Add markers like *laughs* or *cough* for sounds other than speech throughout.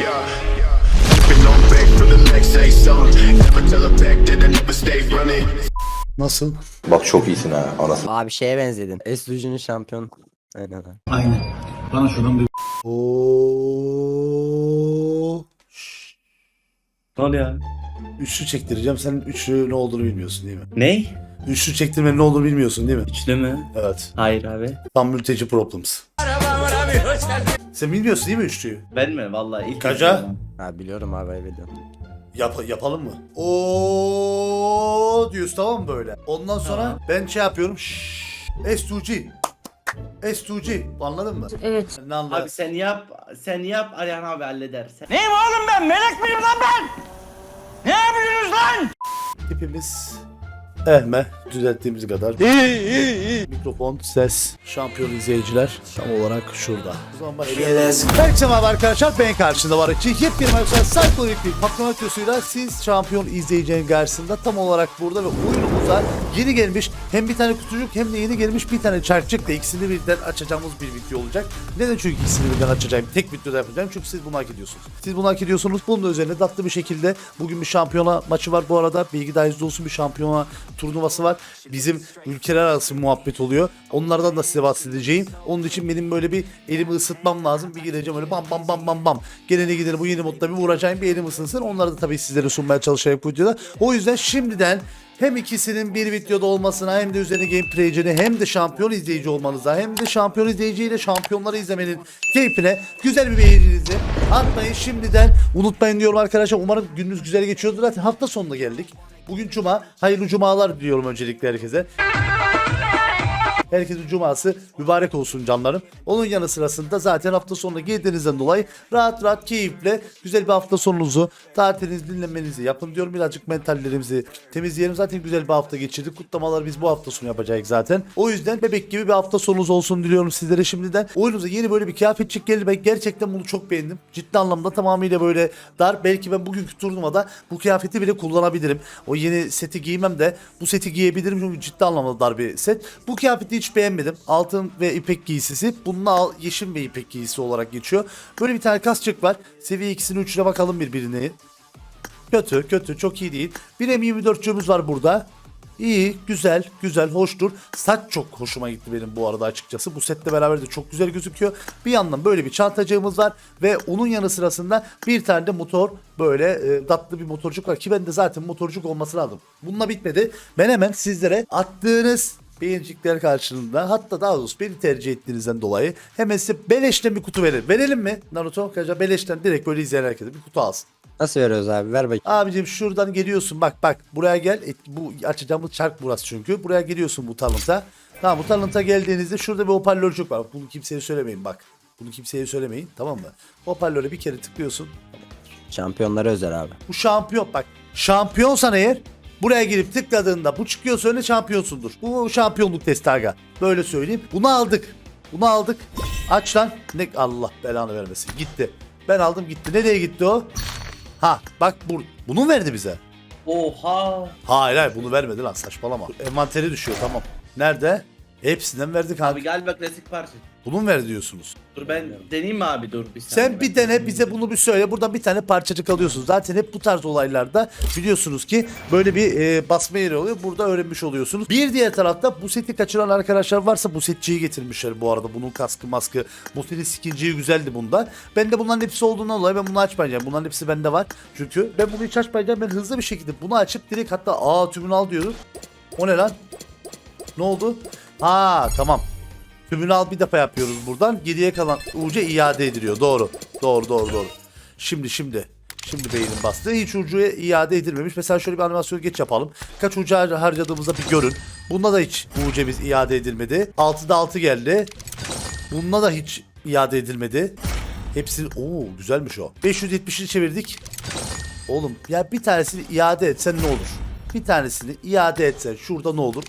Yeah. Been on back for the next say song. Never tell her back that I never stay running. Nasıl? Bak çok iyisin ha anasını. Abi şeye benzedin. S şampiyon. Aynen abi. Aynen. Bana şuradan bir Oo. Ne oluyor? Üçlü çektireceğim. Sen üçlü ne olduğunu bilmiyorsun değil mi? Ne? Üçlü çektirmenin ne olduğunu bilmiyorsun değil mi? Üçlü mü? Evet. Hayır abi. Tam mülteci problems. Sen bilmiyorsun değil mi üçlüyü? Ben mi? Vallahi ilk Kaca? Ha biliyorum abi evet biliyorum. Yap yapalım mı? Oo diyoruz tamam mı böyle? Ondan sonra Tamam. ben şey yapıyorum. Şşş. S2G. S2G. Anladın mı? Evet. Ne anladın? Abi sen yap, sen yap Alihan abi halleder. Sen... Tipimiz ehme düzelttiğimiz kadar. Mikrofon, ses, şampiyon izleyiciler tam olarak şurada. O zaman başlayalım. Herkese merhaba arkadaşlar. Ben karşında var. Yepyeni arkadaşlar Psycholik bir patron videosuyla siz şampiyon izleyeceğin karşısında tam olarak burada ve oyunumuza yeni gelmiş hem bir tane kutucuk hem de yeni gelmiş bir tane çarkçıkla ikisini birden açacağımız bir video olacak. Neden çünkü ikisini birden açacağım tek videoda yapacağım çünkü siz bunu hak ediyorsunuz. Siz bunu hak ediyorsunuz. Bunun da üzerine tatlı bir şekilde bugün bir şampiyona maçı var bu arada. Bilgi dahilinde olsun bir şampiyona turnuvası var. Bizim ülkeler arası muhabbet oluyor. Onlardan da size bahsedeceğim. Onun için benim böyle bir elimi ısıtmam lazım. Bir gireceğim öyle bam bam bam bam bam. Gelene gidene bu yeni modda bir vuracağım bir elim ısınsın. Onları da tabii sizlere sunmaya çalışacağım bu videoda. O yüzden şimdiden hem ikisinin bir videoda olmasına hem de üzerine gameplay'cini hem de şampiyon izleyici olmanıza hem de şampiyon izleyiciyle şampiyonları izlemenin keyfine güzel bir beğeninizi atmayın şimdiden unutmayın diyorum arkadaşlar. Umarım gününüz güzel geçiyordur. Zaten hafta sonuna geldik. Bugün cuma. Hayırlı cumalar diliyorum öncelikle herkese. Herkesin cuması mübarek olsun canlarım. Onun yanı sırasında zaten hafta sonuna girdiğinizden dolayı rahat rahat keyifle güzel bir hafta sonunuzu tatilinizi dinlenmenizi yapın diyorum. Birazcık mentallerimizi temizleyelim. Zaten güzel bir hafta geçirdik. Kutlamaları biz bu hafta sonu yapacağız zaten. O yüzden bebek gibi bir hafta sonunuz olsun diliyorum sizlere şimdiden. Oyunuza yeni böyle bir kıyafetçik geldi. Ben gerçekten bunu çok beğendim. Ciddi anlamda tamamıyla böyle dar. Belki ben bugünkü turnuvada bu kıyafeti bile kullanabilirim. O yeni seti giymem de bu seti giyebilirim çünkü ciddi anlamda dar bir set. Bu kıyafeti hiç beğenmedim. Altın ve ipek giysisi. Bununla yeşil ve ipek giysisi olarak geçiyor. Böyle bir tane kasçık var. Seviye ikisini üçüne bakalım birbirine. Kötü, kötü, çok iyi değil. Bir M24'cümüz var burada. İyi, güzel, güzel, hoştur. Saç çok hoşuma gitti benim bu arada açıkçası. Bu setle beraber de çok güzel gözüküyor. Bir yandan böyle bir çantacığımız var ve onun yanı sırasında bir tane de motor böyle e, tatlı bir motorcuk var ki ben de zaten motorcuk olması lazım. Bununla bitmedi. Ben hemen sizlere attığınız beğenicikler karşılığında hatta daha doğrusu beni tercih ettiğinizden dolayı hemen size beleşten bir kutu verelim. Verelim mi Naruto? Kaca beleşten direkt böyle izleyen herkese bir kutu alsın. Nasıl veriyoruz abi? Ver bakayım. Abicim şuradan geliyorsun bak bak buraya gel. Et- bu açacağımız çark burası çünkü. Buraya geliyorsun bu talınta. Tamam bu talınta geldiğinizde şurada bir hoparlörcük var. Bunu kimseye söylemeyin bak. Bunu kimseye söylemeyin tamam mı? Hoparlöre bir kere tıklıyorsun. Şampiyonlara özel abi. Bu şampiyon bak. Şampiyonsan eğer buraya girip tıkladığında bu çıkıyorsa öyle şampiyonsundur. Bu şampiyonluk testi aga. Böyle söyleyeyim. Bunu aldık. Bunu aldık. Aç lan. Ne Allah belanı vermesin. Gitti. Ben aldım gitti. Nereye gitti o? Ha bak bu, bunu verdi bize. Oha. Hayır hayır bunu vermedi lan saçmalama. Envanteri düşüyor tamam. Nerede? Hepsinden verdik abi. Abi galiba klasik parça. Bunu mu ver diyorsunuz? Dur ben deneyeyim mi abi dur bir saniye. Sen bir dene bize bunu bir söyle. Buradan bir tane parçacık alıyorsun. Zaten hep bu tarz olaylarda biliyorsunuz ki böyle bir e, basma yeri oluyor. Burada öğrenmiş oluyorsunuz. Bir diğer tarafta bu seti kaçıran arkadaşlar varsa bu setçiyi getirmişler bu arada. Bunun kaskı maskı. Bu setin skinciği güzeldi bunda. Ben de bunların hepsi olduğundan dolayı ben bunu açmayacağım. Bunların hepsi bende var. Çünkü ben bunu hiç açmayacağım. Ben hızlı bir şekilde bunu açıp direkt hatta aa tümünü al diyorum. O ne lan? Ne oldu? Ha tamam. Tümünü al bir defa yapıyoruz buradan. Geriye kalan uca iade ediliyor. Doğru. Doğru doğru doğru. Şimdi şimdi. Şimdi beynim bastı. Hiç ucuya iade edilmemiş. Mesela şöyle bir animasyon geç yapalım. Kaç ucu har- harcadığımızda bir görün. Bunda da hiç ucemiz iade edilmedi. 6'da 6 geldi. Bunda da hiç iade edilmedi. Hepsini... Oo güzelmiş o. 570'ini çevirdik. Oğlum ya bir tanesini iade etsen ne olur? Bir tanesini iade etsen şurada ne olur?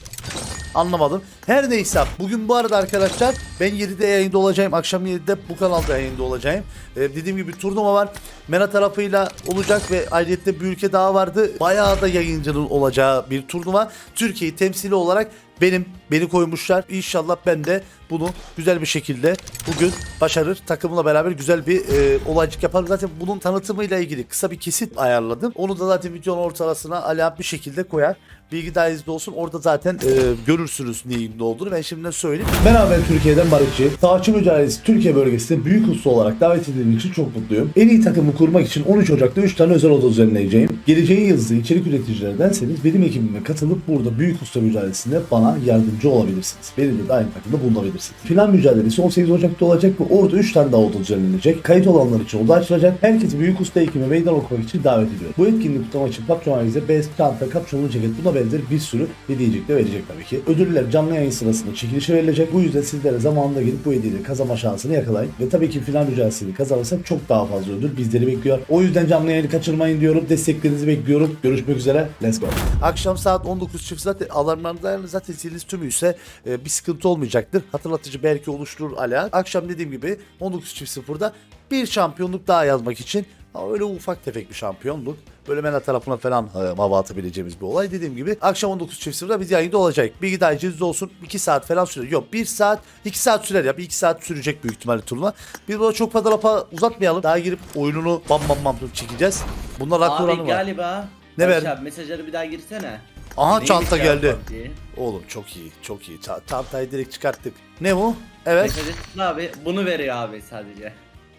Anlamadım. Her neyse bugün bu arada arkadaşlar ben 7'de yayında olacağım. Akşam 7'de bu kanalda yayında olacağım. Ee, dediğim gibi turnuva var. Mena tarafıyla olacak ve ayrıca bir ülke daha vardı. Bayağı da yayıncının olacağı bir turnuva. Türkiye'yi temsili olarak Benim, beni koymuşlar. İnşallah ben de bunu güzel bir şekilde bugün başarır. Takımla beraber güzel bir e, olaycık yaparım. Zaten bunun tanıtımıyla ilgili kısa bir kesit ayarladım. Onu da zaten videonun ortalasına ala bir şekilde koyar. Bilgi dahilinizde olsun. Orada zaten e, görürsünüz neyin ne olduğunu. Ben şimdiden söyleyeyim. Merhaba Türkiye'den Barışçı. Savaşçı Mücadelesi Türkiye bölgesinde büyük usta olarak davet edildiğim için çok mutluyum. En iyi takımı kurmak için 13 Ocak'ta 3 tane özel oda düzenleyeceğim. Geleceğin yıldızı içerik üreticilerdenseniz benim ekibime katılıp burada büyük usta mücadelesinde bana yardımcı olabilirsiniz. Benimle de aynı takımda bulunabilirsiniz. Final mücadelesi 18 Ocak'ta olacak ve orada 3 tane daha oda düzenlenecek. Kayıt olanlar için oda açılacak. Herkesi büyük usta ekibime meydan okumak için davet ediyorum. Bu etkinliği kutlamak için PUBG Mobile'de bez, çanta, kapşonlu ceket buna benzer bir sürü hediyecik de verecek tabii ki. Ödüller canlı yayın sırasında çekilişe verilecek. Bu yüzden sizlere zamanında gelip bu hediyeleri kazanma şansını yakalayın. Ve tabii ki final mücadelesini kazanırsak çok daha fazla ödül bizleri bekliyor. O yüzden canlı yayını kaçırmayın diyorum. Desteklerinizi bekliyorum. Görüşmek üzere. Let's go. Akşam saat 19.00 zaten alarmlardan zaten ziliniz tümüyse e, bir sıkıntı olmayacaktır. Hatırlatıcı belki oluşturur ala. Akşam dediğim gibi 19.00'da bir şampiyonluk daha yazmak için ama öyle ufak tefek bir şampiyonluk. Böyle mena tarafına falan e, hava atabileceğimiz bir olay. Dediğim gibi akşam 19.00'da biz yayında olacak. Bilgi dahiliniz olsun. 2 saat falan sürer. Yok 1 saat 2 saat sürer ya. Bir 2 saat sürecek büyük ihtimalle turnuva. Biz burada çok fazla lafa uzatmayalım. Daha girip oyununu bam bam bam çekeceğiz. Bunlar hak Abi oranı var. galiba. Ne Barış ver? abi, mesajları bir daha girsene. Aha Neymiş çanta ya geldi. PUBG? Oğlum çok iyi çok iyi. Ça- Çantayı direkt çıkarttık. Ne bu? Evet. Mesajı abi. Bunu veriyor abi sadece.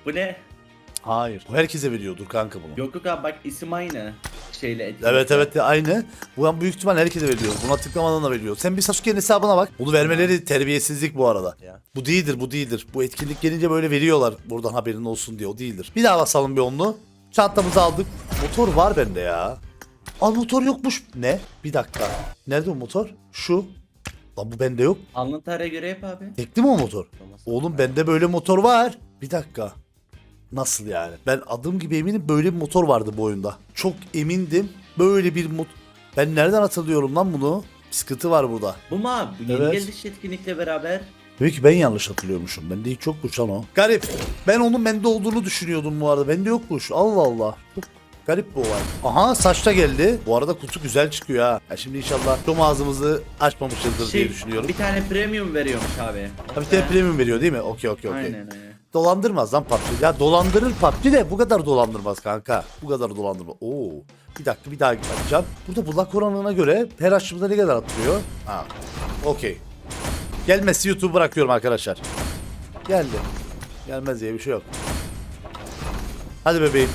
Bu ne? Hayır. Bu herkese veriyordur kanka bunu. Yok yok abi bak isim aynı. Şeyle etki. Evet evet de aynı. Bu an büyük ihtimal herkese veriyor. Buna tıklamadan da veriyor. Sen bir Sasuke'nin hesabına bak. Bunu vermeleri terbiyesizlik bu arada. Ya. Bu değildir bu değildir. Bu etkinlik gelince böyle veriyorlar. Buradan haberin olsun diye o değildir. Bir daha basalım bir onlu. Çantamızı aldık. Motor var bende ya. Al motor yokmuş. Ne? Bir dakika. Nerede o motor? Şu. Lan bu bende yok. Tarihe göre yap abi. Tekli mi o motor? Oğlum bende böyle motor var. Bir dakika. Nasıl yani? Ben adım gibi eminim böyle bir motor vardı bu oyunda. Çok emindim. Böyle bir mot... Ben nereden hatırlıyorum lan bunu? Bir sıkıntı var burada. Bu mu abi? Bu yeni Evet. geliş etkinlikle beraber. Demek ki ben yanlış hatırlıyormuşum. Bende hiç yokmuş lan o. Garip. Ben onun bende olduğunu düşünüyordum bu arada. Bende yokmuş. Allah Allah. Çok garip bir olay. Aha saçta geldi. Bu arada kutu güzel çıkıyor ha. Ya şimdi inşallah tüm ağzımızı açmamışızdır diye düşünüyorum. Şey, Bir tane premium veriyormuş abi. Ha, bir tane premium veriyor değil mi? Okey okey okey. Aynen aynen. Dolandırmaz lan PUBG. Ya dolandırır PUBG de bu kadar dolandırmaz kanka. Bu kadar dolandırmaz. Oo. Bir dakika bir daha bakacağım. Burada bulak oranına göre her açımda ne kadar atlıyor? Ha. Okey. Gelmesi YouTube bırakıyorum arkadaşlar. Geldi. Gelmez diye bir şey yok. Hadi bebeğim.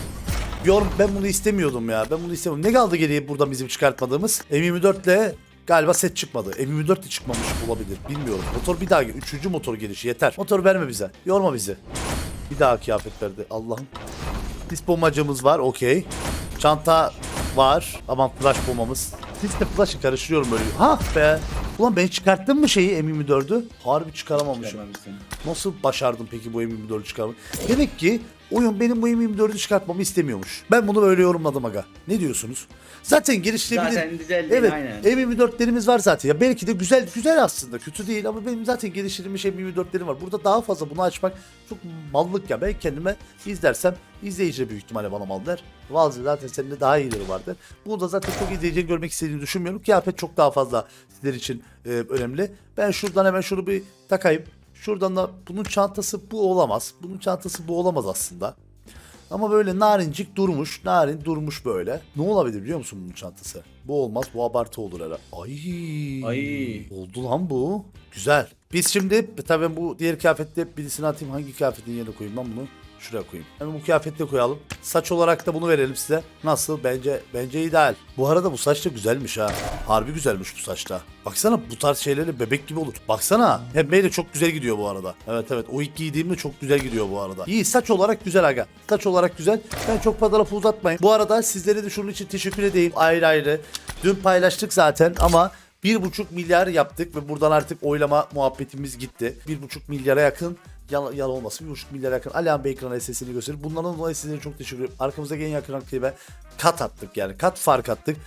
Yorum ben bunu istemiyordum ya. Ben bunu istemiyordum. Ne kaldı geriye buradan bizim çıkartmadığımız? M24 ile galiba set çıkmadı. M24 de çıkmamış olabilir. Bilmiyorum. Motor bir daha üçüncü motor gelişi yeter. Motor verme bize. Yorma bizi. Bir daha kıyafet verdi. Allah'ım. Sis bombacımız var. Okey. Çanta var. Aman flash bombamız. Sisle flash'ı karıştırıyorum böyle. Ha be. Ulan ben çıkarttım mı şeyi M24'ü? Harbi çıkaramamışım. Nasıl başardım peki bu M24'ü çıkarmayı? Demek ki oyun benim bu M24'ü çıkartmamı istemiyormuş. Ben bunu böyle yorumladım aga. Ne diyorsunuz? Zaten geliştirebilir. Zaten güzel değil, Evet. aynen. M24'lerimiz var zaten. Ya belki de güzel güzel aslında. Kötü değil ama benim zaten geliştirilmiş M24'lerim var. Burada daha fazla bunu açmak çok mallık ya. Ben kendime izlersem izleyici de büyük ihtimalle bana mal der. Valzi zaten senin de daha iyileri vardır. Bunu da zaten çok izleyiciyi görmek istediğini düşünmüyorum. Kıyafet çok daha fazla sizler için e, önemli. Ben şuradan hemen şunu bir takayım. Şuradan da bunun çantası bu olamaz. Bunun çantası bu olamaz aslında. Ama böyle narincik durmuş. Narin durmuş böyle. Ne olabilir biliyor musun bunun çantası? Bu olmaz. Bu abartı olur herhalde. Ay. Ay. Oldu lan bu. Güzel. Biz şimdi tabii bu diğer kıyafette birisini atayım. Hangi kıyafetin yerine koyayım ben bunu? Şuraya koyayım. Hemen bu kıyafetle koyalım. Saç olarak da bunu verelim size. Nasıl? Bence bence ideal. Bu arada bu saç da güzelmiş ha. Harbi güzelmiş bu saçta. Baksana bu tarz şeylerle bebek gibi olur. Baksana. Pembeyle de çok güzel gidiyor bu arada. Evet evet. O ilk giydiğimde çok güzel gidiyor bu arada. İyi saç olarak güzel aga. Saç olarak güzel. Ben çok lafı uzatmayayım. Bu arada sizlere de şunun için teşekkür edeyim. Ayrı ayrı. Dün paylaştık zaten ama 1,5 milyar yaptık ve buradan artık oylama muhabbetimiz gitti. 1,5 milyara yakın yalan, yalan olmasın 1,5 milyara yakın Alihan Bey ekrana sesini gösterir. Bunların dolayı sizlere çok teşekkür ederim. Arkamızdaki en yakın rakibe kat attık yani kat fark attık.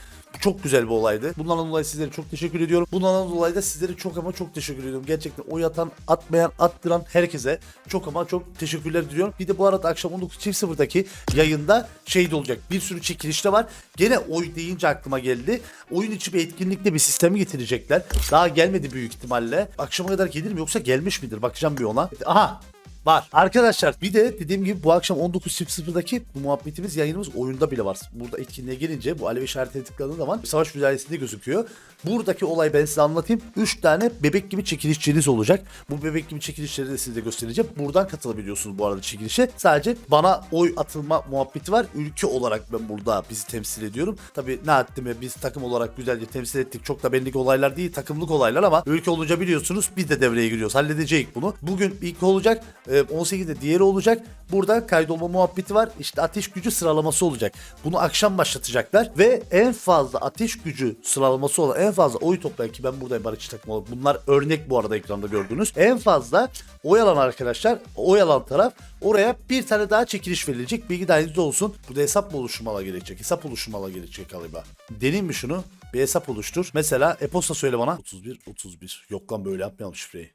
Çok güzel bir olaydı. Bundan dolayı sizlere çok teşekkür ediyorum. Bundan dolayı da sizlere çok ama çok teşekkür ediyorum. Gerçekten oy atan, atmayan, attıran herkese çok ama çok teşekkürler diliyorum. Bir de bu arada akşam 19.00'daki yayında şey de olacak. Bir sürü çekiliş de var. Gene oy deyince aklıma geldi. Oyun içi bir etkinlikte bir sistemi getirecekler. Daha gelmedi büyük ihtimalle. Akşama kadar gelir mi yoksa gelmiş midir? Bakacağım bir ona. Aha Var. Arkadaşlar bir de dediğim gibi bu akşam 19.00'daki bu muhabbetimiz yayınımız oyunda bile var. Burada etkinliğe gelince bu alev işaretine tıkladığın zaman savaş müdahalesinde gözüküyor. Buradaki olay ben size anlatayım. 3 tane bebek gibi çekilişçiniz olacak. Bu bebek gibi çekilişleri de size göstereceğim. Buradan katılabiliyorsunuz bu arada çekilişe. Sadece bana oy atılma muhabbeti var. Ülke olarak ben burada bizi temsil ediyorum. Tabii ne ettim biz takım olarak güzelce temsil ettik. Çok da benlik olaylar değil takımlık olaylar ama ülke olunca biliyorsunuz biz de devreye giriyoruz. Halledeceğiz bunu. Bugün ilk olacak. e, 18'de diğeri olacak. Burada kaydolma muhabbeti var. İşte ateş gücü sıralaması olacak. Bunu akşam başlatacaklar ve en fazla ateş gücü sıralaması olan en fazla oy toplayan ki ben buradayım barışçı takım olarak. Bunlar örnek bu arada ekranda gördüğünüz. En fazla oy alan arkadaşlar, oy alan taraf oraya bir tane daha çekiliş verilecek. Bilgi dahilinizde olsun. Burada hesap mı oluşturmalar gerekecek? Hesap oluşturmalar gerekecek galiba. Deneyim mi şunu? Bir hesap oluştur. Mesela e-posta söyle bana. 31 31. Yok lan böyle yapmayalım şifreyi.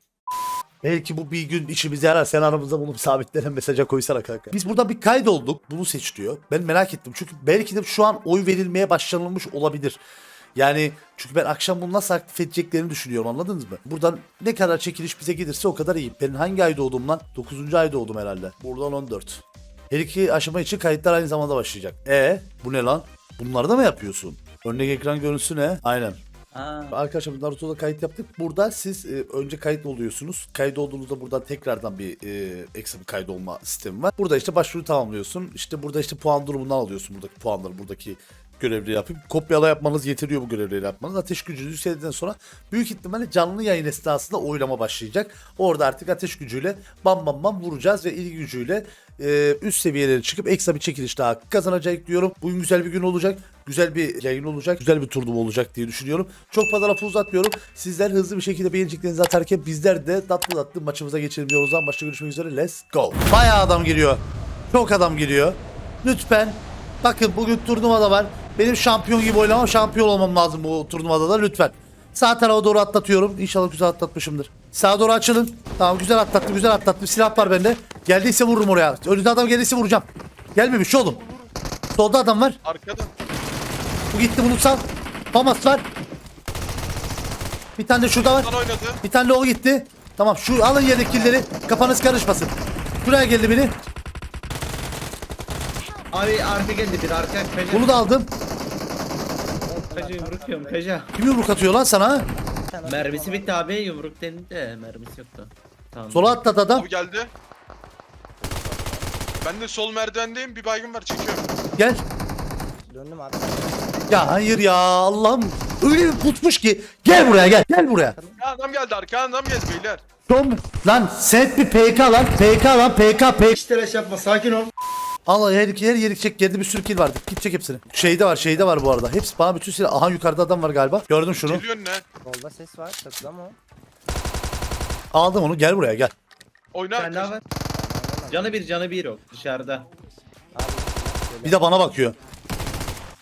Belki bu bir gün işimize yarar. Sen aramızda bunu bir sabitlenen mesaja koysana kanka. Biz burada bir kaydolduk. Bunu seç diyor. Ben merak ettim. Çünkü belki de şu an oy verilmeye başlanılmış olabilir. Yani çünkü ben akşam bunu nasıl aktif edeceklerini düşünüyorum anladınız mı? Buradan ne kadar çekiliş bize gelirse o kadar iyi. Ben hangi ay doğdum lan? 9. ay doğdum herhalde. Buradan 14. Her iki aşama için kayıtlar aynı zamanda başlayacak. E bu ne lan? Bunları da mı yapıyorsun? Örnek ekran görüntüsü ne? Aynen. Aa, Arkadaşlar Naruto'da kayıt yaptık. Burada siz e, önce kayıt oluyorsunuz. Kayıt olduğunuzda buradan tekrardan bir e, ekstra bir kayıt olma sistemi var. Burada işte başvuru tamamlıyorsun. İşte burada işte puan durumundan alıyorsun buradaki puanları, buradaki görevleri yapıp kopyala yapmanız yetiriyor bu görevleri yapmanız. Ateş gücünüzü yükseldikten sonra büyük ihtimalle canlı yayın esnasında oylama başlayacak. Orada artık ateş gücüyle bam bam bam vuracağız ve ilgi gücüyle e, üst seviyelere çıkıp ekstra bir çekiliş daha kazanacak diyorum. Bugün güzel bir gün olacak. Güzel bir yayın olacak. Güzel bir turnuva olacak diye düşünüyorum. Çok fazla lafı uzatmıyorum. Sizler hızlı bir şekilde beğeneceklerinizi atarken bizler de tatlı tatlı maçımıza geçelim diyoruz. Zaman başta görüşmek üzere. Let's go. Bayağı adam geliyor. Çok adam geliyor. Lütfen. Bakın bugün turnuvada var. Benim şampiyon gibi oynamam. Şampiyon olmam lazım bu turnuvada da lütfen. Sağ tarafa doğru atlatıyorum. İnşallah güzel atlatmışımdır. Sağa doğru açılın. Tamam güzel atlattım güzel atlattım. Silah var bende. Geldiyse vururum oraya. Önünde adam geldiyse vuracağım. Gelmemiş oğlum. Solda adam var. Arkada. Bu gitti bunu sal. Famas var. Bir tane de şurada var. Bir tane de o gitti. Tamam şu alın yedekilleri. Kafanız karışmasın. Şuraya geldi biri. abi arka geldi bir arka. Bunu da aldım. Kaja yumruk yiyorum kaja. Kim yumruk atıyor lan sana? Mermisi bitti abi yumruk denildi de mermisi yoktu. Tamam. Sola atladı adam. Abi geldi. Ben de sol merdivendeyim. Bir baygın var çekiyorum. Gel. Döndüm abi. Ya hayır ya Allah'ım. Öyle bir putmuş ki. Gel buraya gel. Gel buraya. Ya adam geldi arka adam geldi beyler. Tom. Lan set bir PK lan. PK lan PK PK. Stres yapma sakin ol. Allah her her yeri çek. Geride bir sürü kill vardı. Git çek hepsini. Şeyde var şeyde var bu arada. Hepsi bana bütün silah. Aha yukarıda adam var galiba. Gördüm şunu. Geliyor ne? Solda ses var. Çatıda mı? Aldım onu. Gel buraya gel. Oyna Sen var. Canı bir canı bir o dışarıda. Bir de bana bakıyor.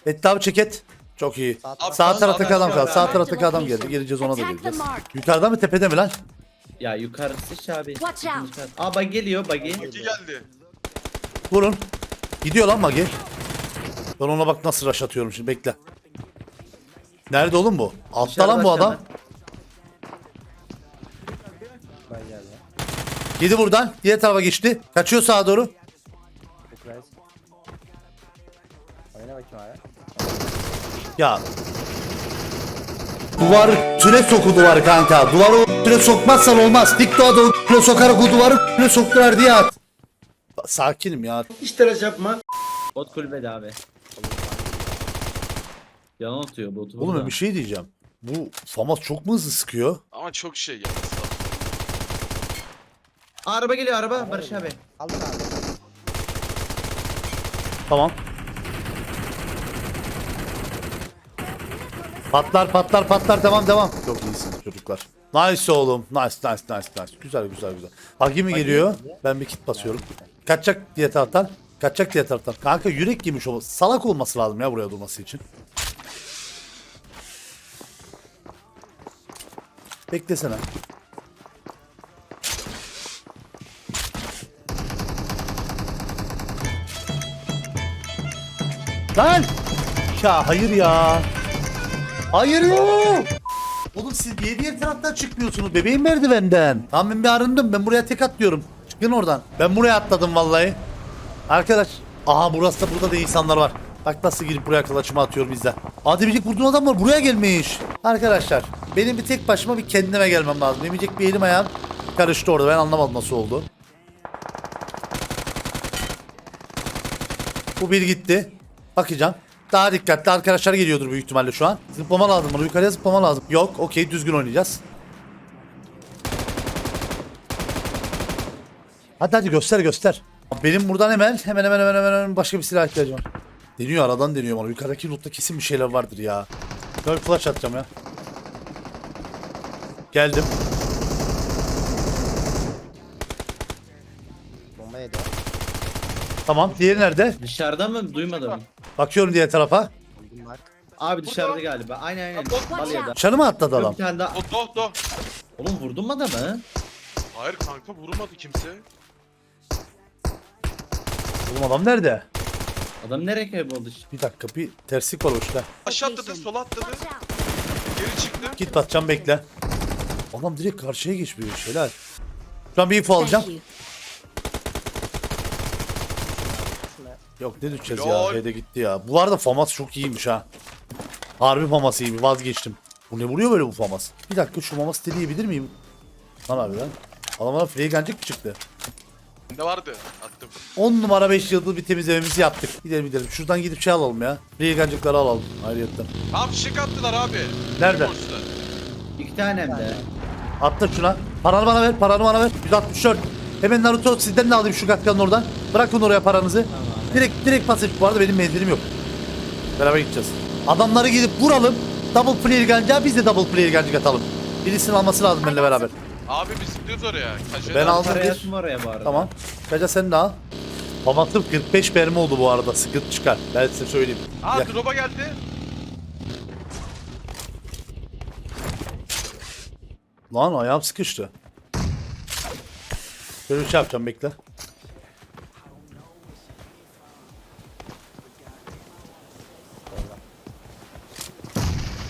Et abi çek et. Çok iyi. Abi, Sağ taraftaki adam kaldı. Sağ taraftaki adam geldi. Geleceğiz ona da geleceğiz. Yukarıda mı tepede mi lan? Ya yukarı sıç abi. Watch out. Aa bug geliyor buggy. İki geldi. Vurun. Gidiyor lan Magi. Ben ona bak nasıl rush atıyorum şimdi bekle. Nerede oğlum bu? Altta lan bu adam. Yedi buradan. Diğer tarafa geçti. Kaçıyor sağa doğru. Ya. Duvar tüne soku duvar kanka. Duvarı o tüne sokmazsan olmaz. Dikdoğa da o tüne sokarak o duvarı tüne soktular diye at. Sakinim ya. Stres yapma. Bot kulübede abi. Yalan atıyor botu. Oğlum ben burada. bir şey diyeceğim. Bu Famas çok mu hızlı sıkıyor? Ama çok şey geldi. Araba geliyor araba Barış abi. Aldın abi. Tamam. Patlar patlar patlar devam devam. Çok iyisiniz çocuklar. Nice oğlum. Nice nice nice nice. Güzel güzel güzel. Hagi mi geliyor? Ben bir kit basıyorum. Kaçacak diye taraftan. Kaçacak diye taraftan. Kanka yürek yemiş o. Salak olması lazım ya buraya durması için. Beklesene. Lan! Ya hayır ya. Hayır ya. Oğlum siz niye diğer taraftan çıkmıyorsunuz? Bebeğin merdivenden. Tamam ben bir arındım. Ben buraya tek atlıyorum. Çıkın oradan. Ben buraya atladım vallahi. Arkadaş. Aha burası da burada da insanlar var. Bak nasıl girip buraya kılıçımı atıyorum izle. Hadi birlik vurduğun adamlar buraya gelmiş. Arkadaşlar benim bir tek başıma bir kendime gelmem lazım. Demeyecek bir elim ayağım karıştı orada. Ben anlamadım nasıl oldu. Bu bir gitti. Bakacağım. Daha dikkatli arkadaşlar geliyordur büyük ihtimalle şu an. Zıplama lazım bana. Yukarıya zıplama lazım. Yok. Okey. Düzgün oynayacağız. Hadi hadi göster göster. Benim buradan hemen hemen hemen hemen hemen, başka bir silah ihtiyacım var. Deniyor aradan deniyor bana. Yukarıdaki lootta kesin bir şeyler vardır ya. Böyle flash atacağım ya. Geldim. Bomba yedi. Tamam. Diğeri nerede? Dışarıda mı? Duymadım. Bakıyorum diğer tarafa. Buldum bak. Abi dışarıda galiba. Aynen aynen. Balya'da. Dışarı mı atladı adam? Bir tane daha. Oğlum vurdun mu adamı? Hayır kanka vurmadı kimse. Oğlum adam nerede? Adam nereye kayboldu? Bir dakika bir terslik var o işte. Aşağı atladı sola atladı. Geri çıktı. Git batacağım bekle. Adam direkt karşıya geçmiyor şeyler. Şu an bir info alacağım. Yok ne düşeceğiz Lol. ya. Hede gitti ya. Bu arada famas çok iyiymiş ha. Harbi famas iyi. Vazgeçtim. Bu ne vuruyor böyle bu famas? Bir dakika şu famas deneyebilir miyim? Lan abi lan. Adamlara Freygancık mı çıktı? Ne vardı? Attım. 10 numara 5 yıldız bir temizlememizi yaptık. Gidelim gidelim. Şuradan gidip şey alalım ya. Freygancıkları alalım. Ayrıyetten. Abi fişek attılar abi. Nerede? İki tane hem de. Attır şuna. Paranı bana ver. Paranı bana ver. 164. Hemen Naruto sizden de alayım şu gatkanın oradan. Bırakın oraya paranızı. Direkt direkt pasif. Bu arada benim menzilim yok. Beraber gideceğiz. Adamları gidip vuralım. Double player ganca biz de double player ganca atalım. Birisinin alması lazım benimle beraber. Abi biz gidiyoruz oraya. Kaşe Ben aldım bir. oraya bu arada. Tamam. Kaca sen de al. Pamatım 45 mermi oldu bu arada. Sıkıntı çıkar. Ben size söyleyeyim. Aa Ya- drop'a geldi. Lan ayağım sıkıştı. Böyle bir şey yapacağım bekle.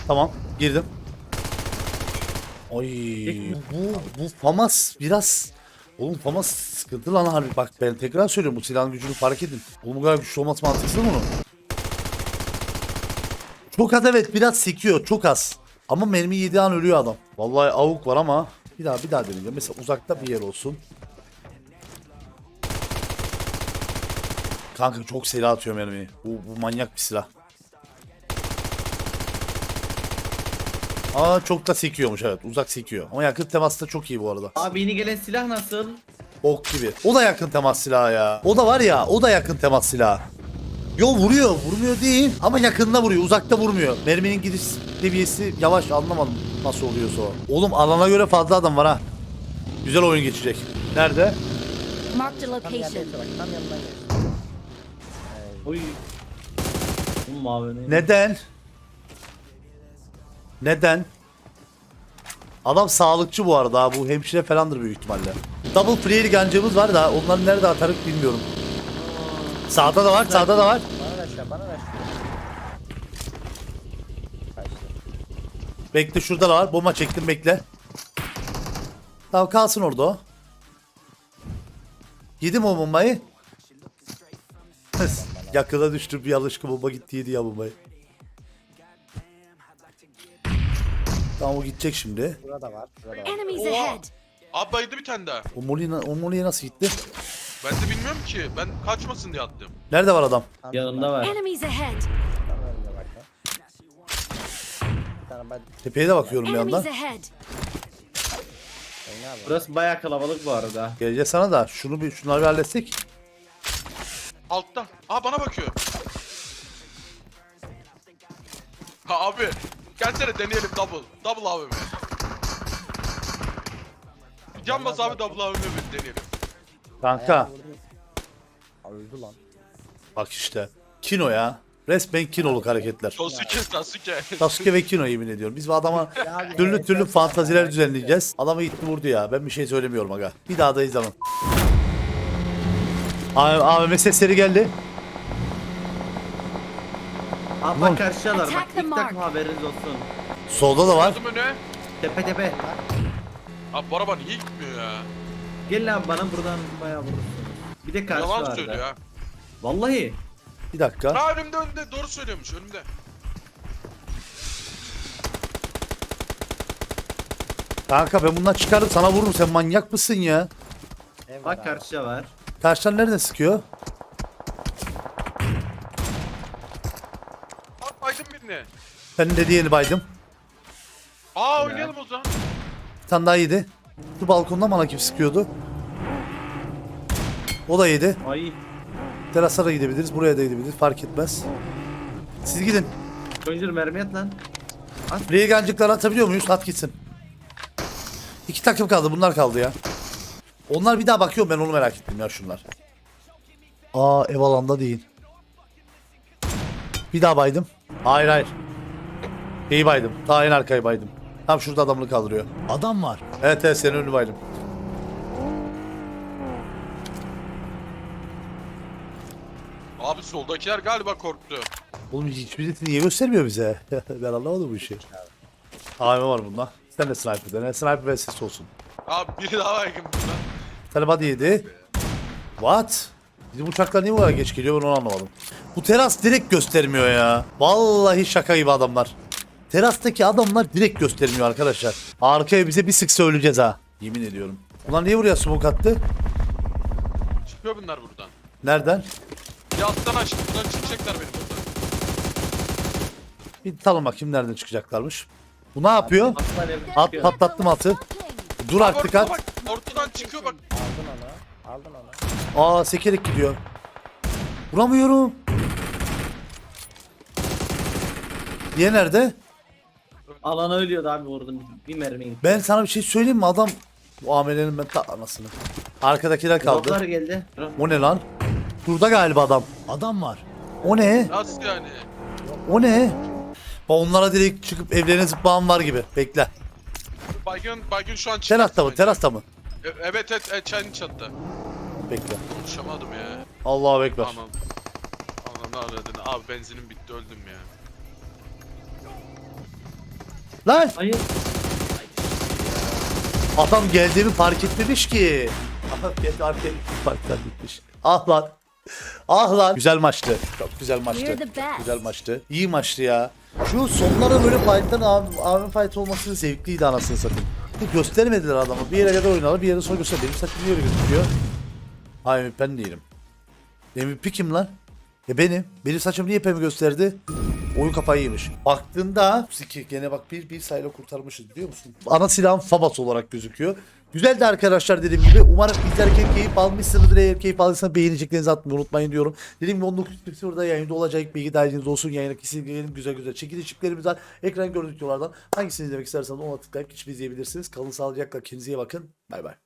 Tamam girdim. Ay bu bu Famas biraz Oğlum Famas sıkıntı lan harbi bak ben tekrar söylüyorum bu silahın gücünü fark edin. Oğlum bu kadar güçlü olması mantıksız mı bunun? Çok az evet biraz sekiyor çok az. Ama mermi yediği an ölüyor adam. Vallahi avuk var ama bir daha bir daha deneyeceğim. Mesela uzakta bir yer olsun. Kanka çok silah atıyor mermiyi. Bu, bu manyak bir silah. Aa çok da sekiyormuş evet uzak sekiyor. Ama yakın temasta çok iyi bu arada. Abi yeni gelen silah nasıl? Ok gibi. O da yakın temas silahı ya. O da var ya o da yakın temas silahı. Yo vuruyor. Vurmuyor değil ama yakında vuruyor. Uzakta vurmuyor. Merminin gidiş seviyesi yavaş anlamadım nasıl oluyorsa o. Oğlum alana göre fazla adam var ha. Güzel oyun geçecek. Nerede? Marked a Tam yanına location. bak. Tam. Oy. Bu mavi ne? Neden? Neden? Adam sağlıkçı bu arada. Bu hemşire falandır büyük ihtimalle. Double player gancımız var da onları nerede atarık bilmiyorum. Sağda da var, sağda da var. Bekle şurada da var. Bomba çektim bekle. Tamam kalsın orada o. Yedim o bombayı. *laughs* Yakına düştü bir yanlışlıkla bomba gitti yedi ya bombayı. Tamam o gidecek şimdi. Burada var. Burada var. Enemies Oha. ahead. Abi bayıldı bir tane daha. O Molina, o Molina nasıl gitti? Ben de bilmiyorum ki. Ben kaçmasın diye attım. Nerede var adam? Tam Yanında var. Enemies ahead. Tam önünde bak. ya. Bir tane ben Tepeye de bakıyorum bir yandan. Enemies ahead. oyna abi. Burası bayağı kalabalık bu arada. Geleceğiz sana da şunu bir şunları bir halletsek. Altta. Aa bana bakıyor. Ha abi. Gelsene deneyelim double. Double AVM. Can bas abi double AVM deneyelim. Kanka öldü lan. bak işte. Kino ya. Resmen kinoluk hareketler. Sasuke Sasuke. Sasuke ve Kino yemin ediyorum. Biz bu adama *laughs* türlü türlü fantaziler düzenleyeceğiz. Adamı gitti vurdu ya. Ben bir şey söylemiyorum aga. Bir daha da izlemem. AVM sesleri geldi. Ulan. bak karşıyalar. Bak Attack the ilk mark. takım haberiniz olsun. Solda da var. Tepe tepe. Abi bu araba niye gitmiyor ya? Gelin abi bana buradan bayağı vurursunuz. Bir de karşı Yalan vardı. söylüyor ha. Vallahi. Bir dakika. Ha önümde önümde doğru söylüyormuş önümde. Kanka ben bundan çıkarım sana vururum. Sen manyak mısın ya? Bak karşıya var. Karşıdan nereden sıkıyor? Birini. Ben de baydım. Aa oynayalım o zaman. Bir tane daha yedi. Şu balkonda bana kim sıkıyordu? O da yedi. Ay. Terasa da gidebiliriz. Buraya da gidebiliriz. Fark etmez. Siz gidin. Oyuncu mermi at lan. Reygancıkları atabiliyor muyuz? At gitsin. İki takım kaldı. Bunlar kaldı ya. Onlar bir daha bakıyor. Ben onu merak ettim ya şunlar. Aa ev alanda değil. Bir daha baydım. Hayır hayır. İyi baydım. Daha en arkayı baydım. Tam şurada adamını kaldırıyor. Adam var. Evet evet senin önünü baydım. Abi soldakiler galiba korktu. Oğlum hiçbirisi niye göstermiyor bize? *laughs* ben anlamadım bu işi. AVM var bunda. Sen de sniper dene. Sniper ve ses olsun. Abi biri daha baygın burada. Tane body yedi. What? Bizim uçaklar niye bu kadar geç geliyor ben onu anlamadım. Bu teras direkt göstermiyor ya. Vallahi şaka gibi adamlar. Terastaki adamlar direkt göstermiyor arkadaşlar. Arkaya bize bir sık söyleyeceğiz ha. Yemin ediyorum. Ulan niye buraya smoke attı? Çıkıyor bunlar buradan. Nereden? Ya alttan aç. Buradan çıkacaklar benim buradan. Bir talın bakayım nereden çıkacaklarmış. Bu ne yapıyor? Atlar evine At çıkıyor. patlattım atı. Dur Abi artık ortada at. bak. Ortadan çıkıyor bak. Aldın onu. Aldın onu. Aa sekerek gidiyor. Vuramıyorum. Diye nerede? Alana ölüyordu abi vurdum. Bir mermi. Ben sana bir şey söyleyeyim mi adam? Bu amelenin ben ta anasını. Arkadakiler Droplar kaldı. geldi. O ne lan? Burada galiba adam. Adam var. O ne? Nasıl yani? O ne? Bak onlara direkt çıkıp evlerine zıplayan var gibi. Bekle. Baygın, baygın şu an çıktı. Terasta mı? Terasta mı? E- Evet evet, evet çayını çattı. Bekle. Konuşamadım ya. Allahu ekber. Anam. Ananı aradın. Abi benzinim bitti öldüm ya. Lan Hayır. adam geldiğimi fark etmemiş ki. Geldi arkaya farktan gitmiş. Ah lan. Ah lan. Güzel maçtı. Çok güzel maçtı. Güzel maçtı. İyi maçtı ya. Şu sonlara böyle fight'tan AVM fight olması zevkliydi anasını satayım. Göstermediler adamı. Bir yere kadar oynadı, bir yere sonra göster. Benim saçım niye öyle gözüküyor? Hayır ben değilim. MVP kim lan? E benim. Benim saçım niye pembe gösterdi? Oyun kafayı yemiş. Baktığında Ziki gene bak bir bir sayıyla kurtarmışız biliyor musun? Ana silahım Fabas olarak gözüküyor. Güzeldi arkadaşlar dediğim gibi. Umarım izlerken keyif almışsınızdır. Eğer keyif aldıysanız beğeneceklerinizi atmayı unutmayın diyorum. Dediğim gibi 19.00'da yayında olacak. Bilgi dahiliniz olsun. Yayına kesin gelin güzel güzel çekilişliklerimiz var. Ekran videolardan. Hangisini izlemek isterseniz ona tıklayıp geçip izleyebilirsiniz. Kalın sağlıcakla kendinize iyi bakın. Bay bay.